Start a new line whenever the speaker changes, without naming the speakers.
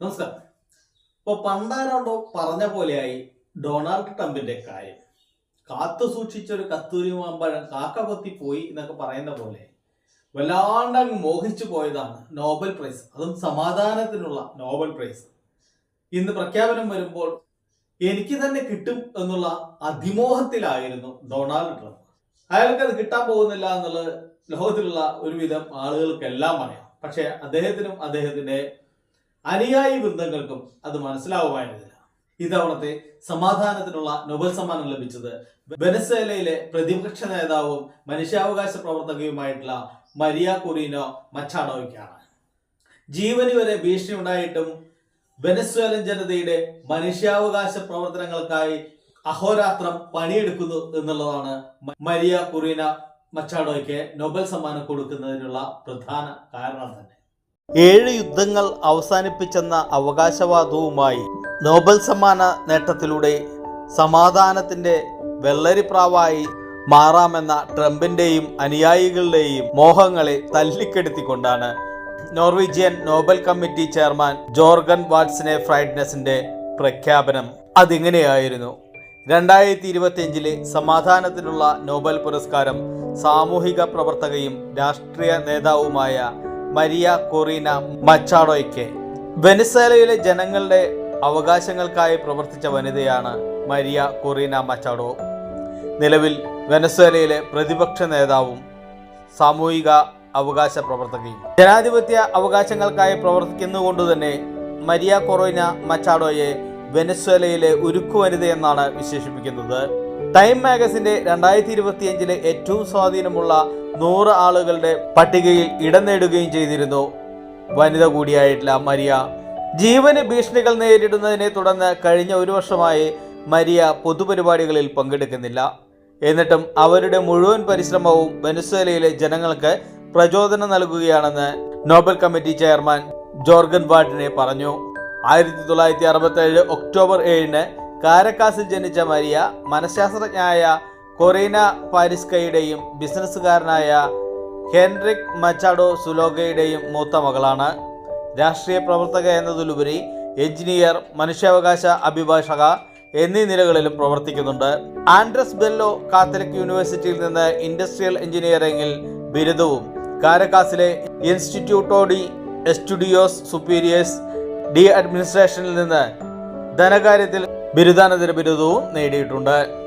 നമസ്കാരം. ഇപ്പോൾ പണ്ടാരോണ്ടോ പറഞ്ഞ പോലെയായി ഡൊണാൾഡ് ട്രംപിന്റെ കാര്യം. കാത്തു സൂക്ഷിച്ച ഒരു കത്തൂരി മാമ്പഴം കാക്ക കൊത്തി പോയി എന്നൊക്കെ പറയുന്ന പോലെ വല്ലാണ്ട് അങ്ങ് മോഹിച്ചു പോയതാണ് നോബൽ പ്രൈസ്. അതും സമാധാനത്തിനുള്ള നോബൽ പ്രൈസ്. ഇന്ന് പ്രഖ്യാപനം വരുമ്പോൾ എനിക്ക് തന്നെ കിട്ടും എന്നുള്ള അതിമോഹത്തിലായിരുന്നു ഡൊണാൾഡ് ട്രംപ്. അയാൾക്ക് അത് കിട്ടാൻ പോകുന്നില്ല എന്നുള്ളത് ലോകത്തിലുള്ള ഒരുവിധം ആളുകൾക്കെല്ലാം അറിയാം. പക്ഷെ അദ്ദേഹത്തിനും അദ്ദേഹത്തിന്റെ അനുയായി വൃന്ദങ്ങൾക്കും അത് മനസ്സിലാവുമായിരുന്നില്ല ഇത്തവണത്തെ സമാധാനത്തിനുള്ള നൊബൽ സമ്മാനം ലഭിച്ചത് വെനസ്വേലയിലെ പ്രതിപക്ഷ നേതാവും മനുഷ്യാവകാശ പ്രവർത്തകയുമായിട്ടുള്ള മരിയ കുറീനോ മച്ചാഡോയ്ക്കാണ് ജീവന് വരെ ഭീഷണി ഉണ്ടായിട്ടും വെനസ്വേലൻ ജനതയുടെ മനുഷ്യാവകാശ പ്രവർത്തനങ്ങൾക്കായി അഹോരാത്രം പണിയെടുക്കുന്നു എന്നുള്ളതാണ് മരിയ കുറീന മച്ചാഡോയ്ക്ക് നൊബൽ സമ്മാനം കൊടുക്കുന്നതിനുള്ള പ്രധാന കാരണം തന്നെ. ഏഴ് യുദ്ധങ്ങൾ അവസാനിപ്പിച്ചെന്ന അവകാശവാദവുമായി നോബൽ സമ്മാന നേട്ടത്തിലൂടെ സമാധാനത്തിന്റെ വെള്ളരിപ്രാവായി മാറാമെന്ന ട്രംപിന്റെയും അനുയായികളുടെയും മോഹങ്ങളെ തല്ലിക്കെടുത്തിക്കൊണ്ടാണ് Norwegian Nobel committee chairman Jorgen വാട്സിനെ ഫ്രൈഡ്നെസിന്റെ പ്രഖ്യാപനം. അതിങ്ങനെയായിരുന്നു. രണ്ടായിരത്തി ഇരുപത്തിയഞ്ചിലെ സമാധാനത്തിനുള്ള നോബൽ പുരസ്കാരം സാമൂഹിക പ്രവർത്തകയും രാഷ്ട്രീയ നേതാവുമായ മരിയ കൊറീന മച്ചാഡോയ്ക്ക്. വെനിസേലയിലെ ജനങ്ങളുടെ അവകാശങ്ങൾക്കായി പ്രവർത്തിച്ച വനിതയാണ് മരിയ കൊറീന മച്ചാഡോ. നിലവിൽ വെനസ്വേലയിലെ പ്രതിപക്ഷ നേതാവും സാമൂഹിക അവകാശ പ്രവർത്തകയും. ജനാധിപത്യ അവകാശങ്ങൾക്കായി പ്രവർത്തിക്കുന്നുകൊണ്ട് തന്നെ മരിയ കൊറോയിന മച്ചാഡോയെ വെനസ്വേലയിലെ ഉരുക്കു വനിതയെന്നാണ് വിശേഷിപ്പിക്കുന്നത്. ടൈം മാഗസിന്റെ രണ്ടായിരത്തി ഇരുപത്തിയഞ്ചിലെ ഏറ്റവും സ്വാധീനമുള്ള നൂറ് ആളുകളുടെ പട്ടികയിൽ ഇടം നേടുകയും ചെയ്തിരുന്നു. വനിത കൂടിയായിട്ടുള്ള മരിയ. ജീവന് ഭീഷണികൾ നേരിടുന്നതിനെ തുടർന്ന് കഴിഞ്ഞ ഒരു വർഷമായി മരിയ പൊതുപരിപാടികളിൽ പങ്കെടുക്കുന്നില്ല. എന്നിട്ടും അവരുടെ മുഴുവൻ പരിശ്രമവും വെനസ്വേലയിലെ ജനങ്ങൾക്ക് പ്രചോദനം നൽകുകയാണെന്ന് നോബൽ കമ്മിറ്റി ചെയർമാൻ ജോർഗൻ വാർഡിനെ പറഞ്ഞു. ആയിരത്തി തൊള്ളായിരത്തി അറുപത്തി ഏഴ് ഒക്ടോബർ ഏഴിന് കാരക്കാസിൽ ജനിച്ച മരിയ മനഃശാസ്ത്രജ്ഞയായ കൊറീന പാരിസ്കയുടെയും ബിസിനസ്സുകാരനായ ഹെൻറിക് മച്ചാഡോ സുലോഗയുടെയും മൂത്ത മകളാണ്. രാഷ്ട്രീയ പ്രവർത്തക എന്നതിലുപരി എഞ്ചിനീയർ മനുഷ്യാവകാശ അഭിഭാഷക എന്നീ നിലകളിലും പ്രവർത്തിക്കുന്നുണ്ട്. ആൻഡ്രസ് ബെല്ലോ കാത്തലിക് യൂണിവേഴ്സിറ്റിയിൽ നിന്ന് ഇൻഡസ്ട്രിയൽ എഞ്ചിനീയറിംഗിൽ ബിരുദവും കാരക്കാസിലെ Instituto de Estudios Superiores de അഡ്മിനിസ്ട്രേഷനിൽ നിന്ന് ധനകാര്യത്തിൽ ബിരുദാനന്തര ബിരുദവും നേടിയിട്ടുണ്ട്.